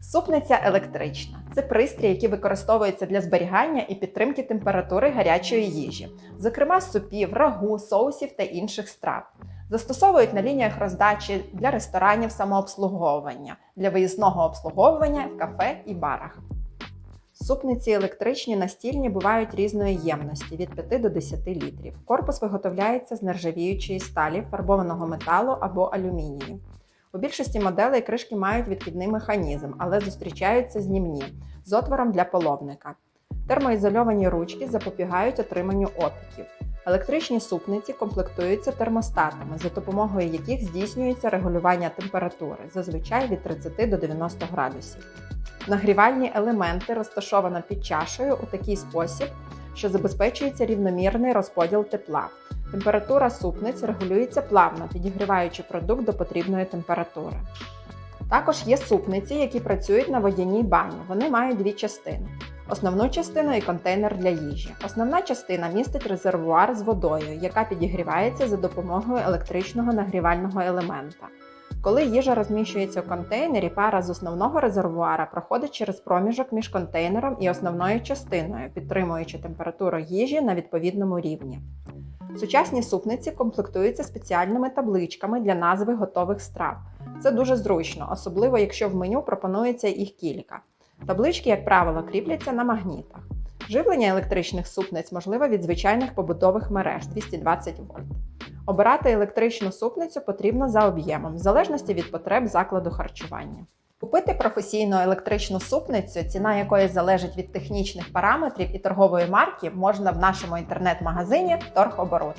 Супниця електрична це пристрій, який використовується для зберігання і підтримки температури гарячої їжі, зокрема супів, рагу, соусів та інших страв. Застосовують на лініях роздачі для ресторанів самообслуговування, для виїзного обслуговування в кафе і барах. Супниці електричні настільні бувають різної ємності від 5 до 10 літрів. Корпус виготовляється з нержавіючої сталі, фарбованого металу або алюмінію. У більшості моделей кришки мають відкидний механізм, але зустрічаються знімні з отвором для половника. Термоізольовані ручки запобігають отриманню опіків. Електричні супниці комплектуються термостатами, за допомогою яких здійснюється регулювання температури, зазвичай від 30 до 90 градусів. Нагрівальні елементи розташовано під чашею у такий спосіб, що забезпечується рівномірний розподіл тепла. Температура супниць регулюється плавно, підігріваючи продукт до потрібної температури. Також є супниці, які працюють на водяній бані. Вони мають дві частини: основну частину і контейнер для їжі. Основна частина містить резервуар з водою, яка підігрівається за допомогою електричного нагрівального елемента. Коли їжа розміщується в контейнері, пара з основного резервуара проходить через проміжок між контейнером і основною частиною, підтримуючи температуру їжі на відповідному рівні. Сучасні супниці комплектуються спеціальними табличками для назви готових страв. Це дуже зручно, особливо якщо в меню пропонується їх кілька. Таблички, як правило, кріпляться на магнітах. Живлення електричних супниць можливе від звичайних побутових мереж 220 вольт. Обирати електричну супницю потрібно за об'ємом, в залежності від потреб закладу харчування. Купити професійну електричну супницю, ціна якої залежить від технічних параметрів і торгової марки, можна в нашому інтернет-магазині Торгоборот.